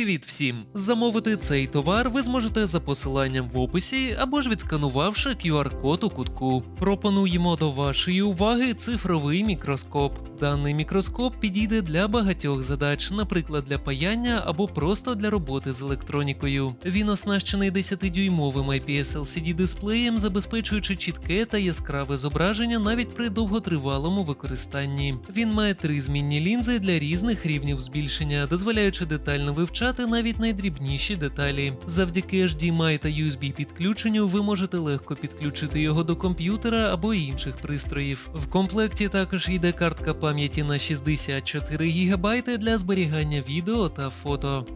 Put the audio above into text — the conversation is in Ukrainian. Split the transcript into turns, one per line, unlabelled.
Привіт всім! Замовити цей товар ви зможете за посиланням в описі або ж відсканувавши QR-код у кутку. Пропонуємо до вашої уваги цифровий мікроскоп. Даний мікроскоп підійде для багатьох задач, наприклад, для паяння або просто для роботи з електронікою. Він оснащений 10-дюймовим IPS LCD дисплеєм, забезпечуючи чітке та яскраве зображення навіть при довготривалому використанні. Він має три змінні лінзи для різних рівнів збільшення, дозволяючи детально вивчати навіть найдрібніші деталі. Завдяки HDMI та USB підключенню ви можете легко підключити його до комп'ютера або інших пристроїв. В комплекті також йде картка пам'яті на 64 ГБ для зберігання відео та фото.